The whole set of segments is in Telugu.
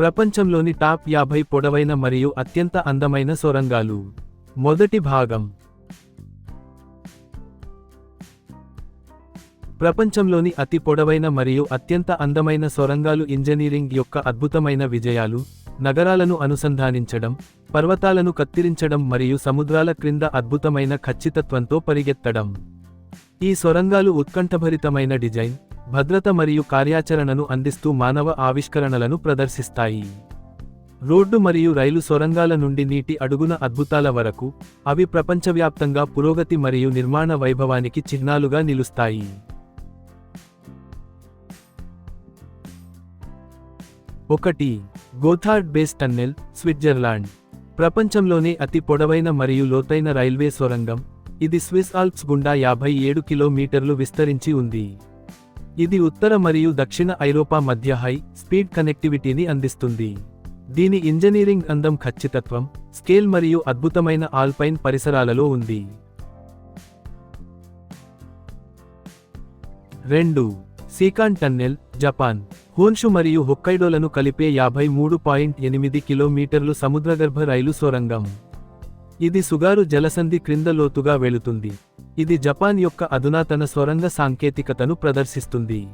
ప్రపంచంలోని టాప్ యాభై పొడవైన మరియు అత్యంత అందమైన సొరంగాలు. మొదటి భాగం. ప్రపంచంలోని అతి పొడవైన మరియు అత్యంత అందమైన సొరంగాలు ఇంజనీరింగ్ యొక్క అద్భుతమైన విజయాలు నగరాలను అనుసంధానించడం పర్వతాలను కత్తిరించడం మరియు సముద్రాల క్రింద అద్భుతమైన ఖచ్చితత్వంతో పరిగెత్తడం. ఈ సొరంగాలు ఉత్కంఠభరితమైన డిజైన్ భద్రత మరియు కార్యాచరణను అందిస్తూ మానవ ఆవిష్కరణలను ప్రదర్శిస్తాయి. రోడ్డు మరియు రైలు సొరంగాల నుండి నీటి అడుగున అద్భుతాల వరకు అవి ప్రపంచవ్యాప్తంగా పురోగతి మరియు నిర్మాణ వైభవానికి చిహ్నాలుగా నిలుస్తాయి. ఒకటి గోథార్డ్ బేస్ టన్నెల్ స్విట్జర్లాండ్. ప్రపంచంలోనే అతి పొడవైన మరియు లోతైన రైల్వే సొరంగం ఇది స్విస్ ఆల్ప్స్ గుండా యాభై ఏడు కిలోమీటర్లు విస్తరించి ఉంది. ఇది ఉత్తర మరియు దక్షిణ ఐరోపా మధ్య హై స్పీడ్ కనెక్టివిటీని అందిస్తుంది. దీని ఇంజనీరింగ్ అందం ఖచ్చితత్వం స్కేల్ మరియు అద్భుతమైన ఆల్పైన్ పరిసరాలలో ఉంది. రెండు. సీకాన్ టన్నెల్ జపాన్. హోన్షు మరియు హొక్కైడోలను కలిపే యాభై మూడు పాయింట్ ఎనిమిది కిలోమీటర్లు సముద్రగర్భ రైలు సొరంగం. ఇది సుగారు జలసంధి క్రింద లోతుగా వెళుతుంది. ఇది జపాన్ యొక్క అధునాతన సొరంగ సాంకేతికతను ప్రదర్శిస్తుంది.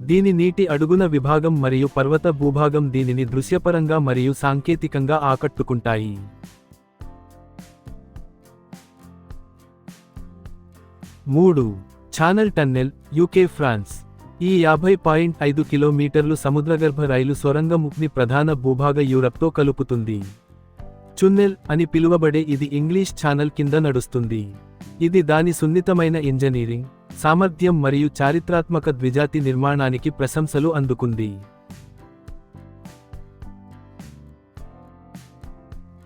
దీని నీటి అడుగున విభాగం మరియు పర్వత భూభాగం దీనిని దృశ్యపరంగా మరియు సాంకేతికంగా ఆకట్టుకుంటాయి. మూడు. Channel tunnel UK France. ఈ యాభై పాయింట్ ఐదు కిలోమీటర్లు సముద్రగర్భ రైలు సొరంగముక్ని ప్రధాన భూభాగ యూరప్తో కలుపుతుంది. చున్నెల్ అని పిలువబడే ఇది ఇంగ్లీష్ ఛానల్ కింద నడుస్తుంది. ఇది దాని సున్నితమైన ఇంజనీరింగ్ సామర్థ్యం మరియు చారిత్రాత్మక ద్విజాతి నిర్మాణానికి ప్రశంసలు అందుకుంది.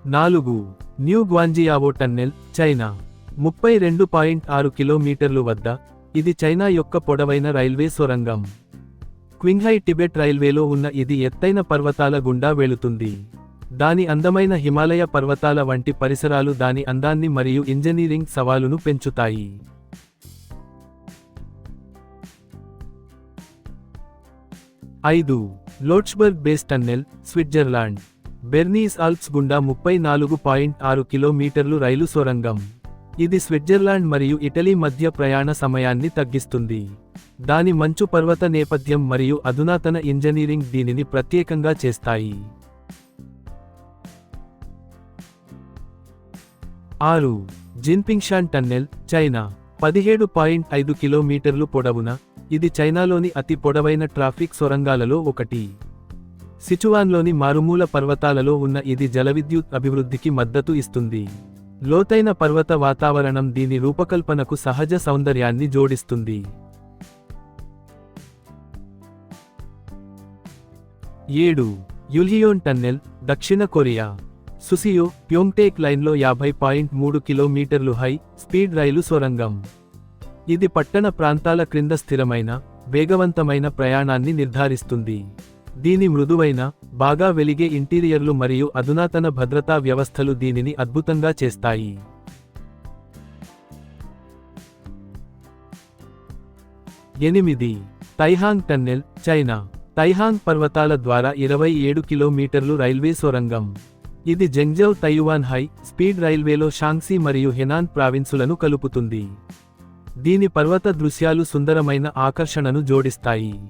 నాలుగు. New Guanjiao tunnel China. ముప్పై రెండు పాయింట్ ఆరు కిలోమీటర్లు వద్ద ఇది చైనా యొక్క పొడవైన రైల్వే సొరంగం. క్వింగ్హై టిబెట్ రైల్వేలో ఉన్న ఇది ఎత్తైన పర్వతాల గుండా వెళుతుంది. దాని అందమైన హిమాలయ పర్వతాల వంటి పరిసరాలు దాని అందాన్ని మరియు ఇంజనీరింగ్ సవాలును పెంచుతాయి. ఐదు. Lotschberg base tunnel Switzerland. Bernese Alps గుండా ముప్పై నాలుగు పాయింట్ ఆరు కిలోమీటర్లు రైలు సొరంగం. ఇది స్విట్జర్లాండ్ మరియు ఇటలీ మధ్య ప్రయాణ సమయాన్ని తగ్గిస్తుంది. దాని మంచు పర్వత నేపథ్యం మరియు అధునాతన ఇంజనీరింగ్ దీనిని ప్రత్యేకంగా చేస్తాయి. ఆరు. జిన్పింగ్షాన్ టన్నెల్ చైనా పదిహేడు పాయింట్ ఐదు కిలోమీటర్లు పొడవున ఇది చైనాలోని అతి పొడవైన ట్రాఫిక్ సొరంగాలలో ఒకటి. సిచువాన్లోని మారుమూల పర్వతాలలో ఉన్న ఇది జలవిద్యుత్ అభివృద్ధికి మద్దతు ఇస్తుంది. లోతైన పర్వత వాతావరణం దీని రూపకల్పనకు సహజ సౌందర్యాన్ని జోడిస్తుంది. ఏడు. యుల్హియోన్ టన్నెల్ దక్షిణ కొరియా. సుసియో ప్యోంగ్టేక్ లైన్లో యాభై పాయింట్ మూడు కిలోమీటర్లు హై స్పీడ్ రైలు సొరంగం. ఇది పట్టణ ప్రాంతాల క్రింద స్థిరమైన వేగవంతమైన ప్రయాణాన్ని నిర్ధారిస్తుంది. దీని మృదువైన బాగా వెలిగే ఇంటీరియర్లు మరియు అధునాతన భద్రతా వ్యవస్థలు దీనిని అద్భుతంగా చేస్తాయి. ఎనిమిది. తైహాంగ్ టన్నెల్ చైనా. తైహాంగ్ పర్వతాల ద్వారా ఇరవై ఏడు కిలోమీటర్లు రైల్వే సొరంగం. ఇది జంగ్జౌ తైవాన్ హై స్పీడ్ రైల్వేలో షాంగ్సీ మరియు హెనాన్ ప్రావిన్సులను కలుపుతుంది. దీని పర్వత దృశ్యాలు సుందరమైన ఆకర్షణను జోడిస్తాయి.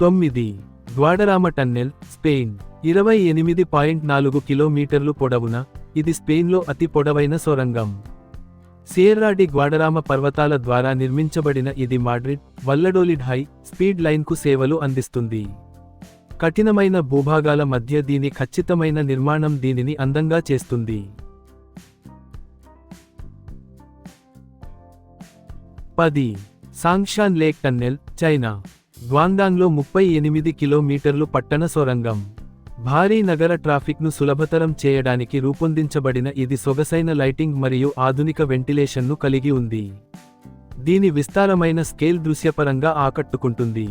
తొమ్మిది. గ్వాడరామ టన్నెల్ స్పెయిన్ ఇరవై ఎనిమిది పాయింట్ నాలుగు కిలోమీటర్లు పొడవున? ఇది స్పెయిన్లో అతి పొడవైన సొరంగం. సియర్రాడి గ్వాడరామ పర్వతాల ద్వారా నిర్మించబడిన ఇది మాడ్రిడ్ వల్లడోలిడ్ హై స్పీడ్ లైన్కు సేవలు అందిస్తుంది. కఠినమైన భూభాగాల మధ్య దీని ఖచ్చితమైన నిర్మాణం దీనిని అందంగా చేస్తుంది. పది. సాంగ్షాన్ లేక్ టన్నెల్ చైనా గ్వాంగ్డాంగ్లో ముప్పై ఎనిమిది కిలోమీటర్లు పట్టణ సొరంగం. భారీ నగర ట్రాఫిక్ను సులభతరం చేయడానికి రూపొందించబడిన ఇది సొగసైన లైటింగ్ మరియు ఆధునిక వెంటిలేషన్ను కలిగి ఉంది. దీని విస్తారమైన స్కేల్ దృశ్యపరంగా ఆకట్టుకుంటుంది.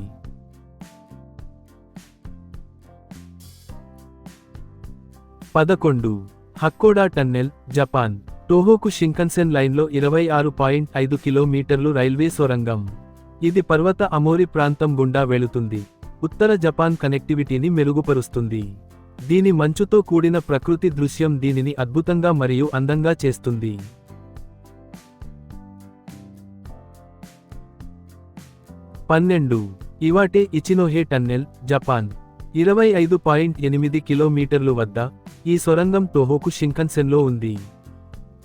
పదకొండు. Hakkoda tunnel Japan. Tohoku Shinkansen లైన్లో ఇరవై ఆరు పాయింట్ ఐదు కిలోమీటర్లు రైల్వే సొరంగం. ఇది పర్వత అమోరి ప్రాంతం గుండా వెళుతుంది. ఉత్తర జపాన్ కనెక్టివిటీని మెరుగుపరుస్తుంది. దీని మంచుతో కూడిన ప్రకృతి దృశ్యం దీనిని అద్భుతంగా మరియు అందంగా చేస్తుంది. పన్నెండు. Iwate Ichinohe tunnel Japan. ఇరవై ఐదు పాయింట్ ఎనిమిది కిలోమీటర్లు వద్ద ఈ సొరంగం టోహోకు షింకన్సెన్లో ఉంది.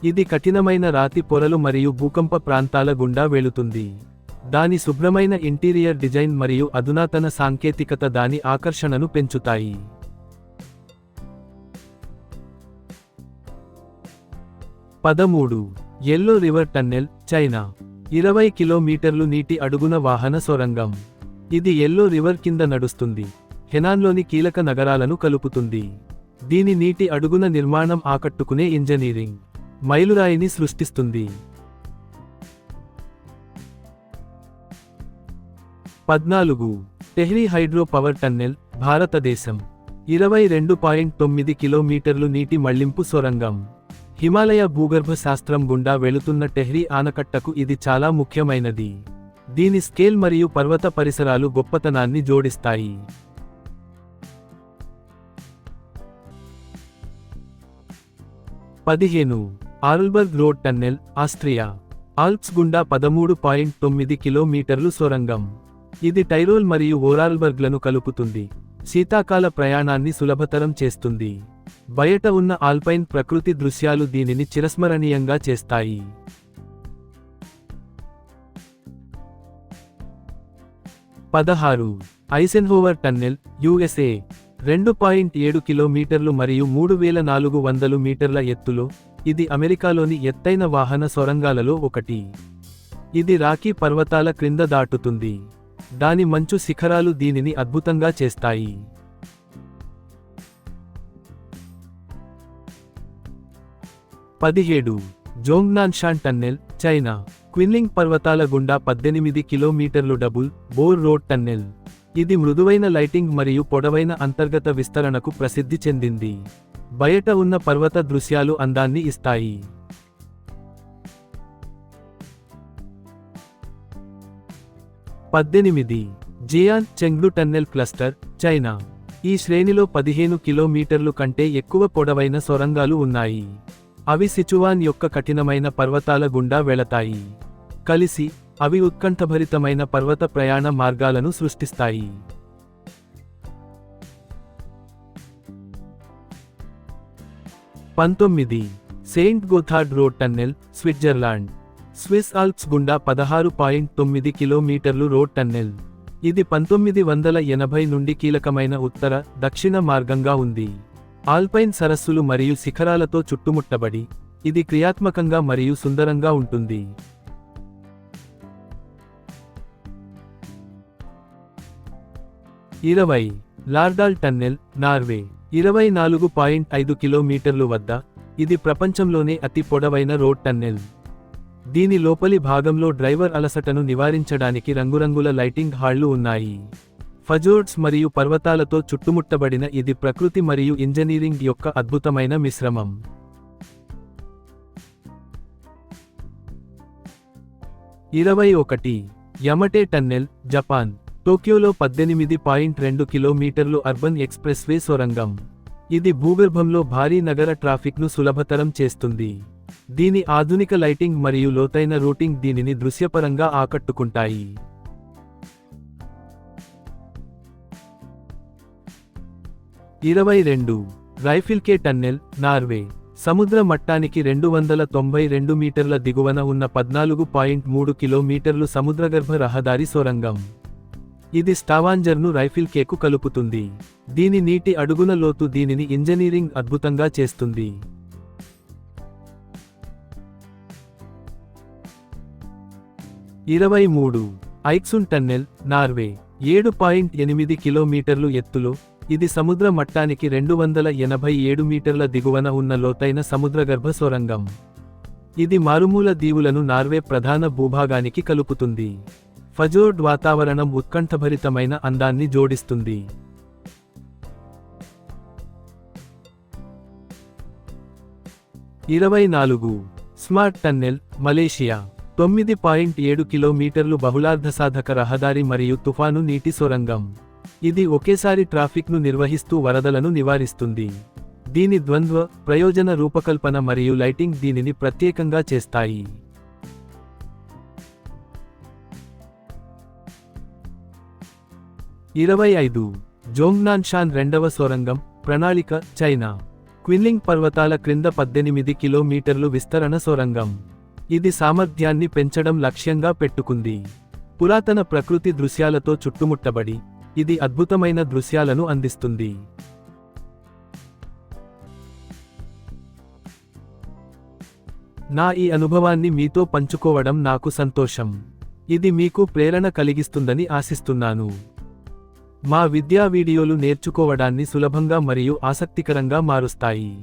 ఇది కఠినమైన రాతి పొరలు మరియు భూకంప ప్రాంతాల గుండా వెళుతుంది. దాని శుభ్రమైన ఇంటీరియర్ డిజైన్ మరియు అధునాతన సాంకేతికత దాని ఆకర్షణను పెంచుతాయి. పదమూడు. Yellow river tunnel China. ఇరవై కిలోమీటర్లు నీటి అడుగున వాహన సొరంగం. ఇది ఎల్లో రివర్ కింద నడుస్తుంది. హెనాన్లోని కీలక నగరాలను కలుపుతుంది. దీని నీటి అడుగున నిర్మాణం ఆకట్టుకునే ఇంజనీరింగ్. మైలురాయిని సృష్టిస్తుంది. పద్నాలుగు. టెహ్రీ హైడ్రో పవర్ టన్నెల్ భారతదేశం. ఇరవై రెండు పాయింట్ తొమ్మిది కిలోమీటర్లు నీటి మళ్ళింపు సొరంగం. హిమాలయ భూగర్భ శాస్త్రం గుండా వెళుతున్న టెహ్రీ ఆనకట్టకు ఇది చాలా ముఖ్యమైనది. దీని స్కేల్ మరియు పర్వత పరిసరాలు గొప్పతనాన్ని జోడిస్తాయి. పదిహేను. Arlberg road tunnel Austria. Alps గుండా పదమూడు పాయింట్ తొమ్మిది కిలోమీటర్లు సొరంగం. ఇది టైరోల్ మరియు ఓరాల్బర్గ్లను కలుపుతుంది. శీతాకాల ప్రయాణాన్ని సులభతరం చేస్తుంది. బయట ఉన్న ఆల్పైన్ ప్రకృతి దృశ్యాలు దీనిని చిరస్మరణీయంగా చేస్తాయి. పదహారు. Eisenhower tunnel USA. రెండు పాయింట్ ఏడు కిలోమీటర్లు మరియు మూడు వేల నాలుగు వందలు మీటర్ల ఎత్తులో ఇది అమెరికాలోని ఎత్తైన వాహన సొరంగాలలో ఒకటి. ఇది రాకీ పర్వతాల క్రింద దాటుతుంది. దాని మంచు శిఖరాలు దీనిని అద్భుతంగా చేస్తాయి. పదిహేడు. జోంగ్నాన్షాన్ టన్నెల్ చైనా. క్విన్లింగ్ పర్వతాల గుండా పద్దెనిమిది కిలోమీటర్లు డబుల్ బోర్ రోడ్ టన్నెల్. ఇది మృదువైన లైటింగ్ మరియు పొడవైన అంతర్గత విస్తరణకు ప్రసిద్ధి చెందింది. బయట ఉన్న పర్వత దృశ్యాలు అందాన్ని ఇస్తాయి. పద్దెనిమిది. Gian చెంగ్లు tunnel cluster China. ఈ శ్రేణిలో పదిహేను కిలోమీటర్లు కంటే ఎక్కువ పొడవైన సొరంగాలు ఉన్నాయి. అవి సిచువాన్ యొక్క కఠినమైన పర్వతాల గుండా వెళతాయి. కలిసి అవి ఉత్కంఠభరితమైన పర్వత ప్రయాణ మార్గాలను సృష్టిస్తాయి. పంతొమ్మిది. Saint Gotthard road tunnel Switzerland. Swiss Alps గుండా పదహారు పాయింట్ తొమ్మిది కిలోమీటర్లు రోడ్ టన్నెల్. ఇది పంతొమ్మిది వందల ఎనభై నుండి కీలకమైన ఉత్తర దక్షిణ మార్గంగా ఉంది. ఆల్పైన్ సరస్సులు మరియు శిఖరాలతో చుట్టుముట్టబడి ఇది క్రియాత్మకంగా మరియు సుందరంగా ఉంటుంది. ఇరవై లార్డాల్ టన్నెల్ నార్వే. ఇరవై నాలుగు పాయింట్ ఐదు కిలోమీటర్లు వద్ద ఇది ప్రపంచంలోనే అతి పొడవైన రోడ్ టన్నెల్. దీని లోపలి భాగంలో డ్రైవర్ అలసటను నివారించడానికి రంగురంగుల లైటింగ్ హాళ్ళు ఉన్నాయి. ఫజోర్డ్స్ మరియు పర్వతాలతో చుట్టుముట్టబడిన ఇది ప్రకృతి మరియు ఇంజనీరింగ్ యొక్క అద్భుతమైన మిశ్రమం. ఇరవై ఒకటి. Yamate tunnel Japan. టోక్యోలో పద్దెనిమిది పాయింట్ రెండు కిలోమీటర్లు అర్బన్ ఎక్స్ప్రెస్వే సొరంగం. ఇది భూగర్భంలో భారీ నగర ట్రాఫిక్ను సులభతరం చేస్తుంది. దీని ఆధునిక లైటింగ్ మరియు లోతైన రూటింగ్ దీనిని దృశ్యపరంగా ఆకట్టుకుంటాయి. ఇరవై రెండు. Ryfylke tunnel Norway. సముద్ర మట్టానికి రెండు వందల తొంభై రెండు మీటర్ల దిగువన ఉన్న పద్నాలుగు పాయింట్ మూడు కిలోమీటర్లు సముద్రగర్భ రహదారి సొరంగం. ఇది స్టావాంజర్ను రైఫిల్ కేకు కలుపుతుంది. దీని నీటి అడుగున లోతు దీనిని ఇంజనీరింగ్ అద్భుతంగా చేస్తుంది. ఇరవై మూడు ఐక్సున్ టన్నెల్ నార్వే ఏడు పాయింట్ ఎనిమిది కిలోమీటర్లు ఎత్తులో ఇది సముద్ర మట్టానికి రెండు వందల ఎనభై ఏడు మీటర్ల దిగువన ఉన్న లోతైన సముద్రగర్భ సొరంగం. ఇది మారుమూల దీవులను నార్వే ప్రధాన భూభాగానికి కలుపుతుంది. ఫజోర్డ్ వాతావరణం ఉత్కంఠభరితమైన అందాన్ని జోడిస్తుంది. ఇరవై నాలుగు స్మార్ట్ టన్నెల్ మలేషియా. తొమ్మిది పాయింట్ ఏడు కిలోమీటర్లు బహుళార్ధసాధక రహదారి మరియు తుఫాను నీటి సొరంగం. ఇది ఒకేసారి ట్రాఫిక్ను నిర్వహిస్తూ వరదలను నివారిస్తుంది. దీని ద్వంద్వ ప్రయోజన రూపకల్పన మరియు లైటింగ్ దీనిని ప్రత్యేకంగా చేస్తాయి. ఇరవై ఐదు జోంగ్నాన్షాన్ రెండవ సొరంగం ప్రణాళిక చైనా. క్విన్లింగ్ పర్వతాల క్రింద పద్దెనిమిది కిలోమీటర్లు విస్తరణ సొరంగం. ఇది సామర్థ్యాన్ని పెంచడం లక్ష్యంగా పెట్టుకుంది. పురాతన ప్రకృతి దృశ్యాలతో చుట్టుముట్టబడి ఇది అద్భుతమైన దృశ్యాలను అందిస్తుంది. నా ఈ అనుభవాన్ని మీతో పంచుకోవడం నాకు సంతోషం. ఇది మీకు ప్రేరణ కలిగిస్తుందని ఆశిస్తున్నాను. మా విద్యా వీడియోలు నేర్చుకోవడాన్ని సులభంగా మరియు ఆసక్తికరంగా మారుస్తాయి.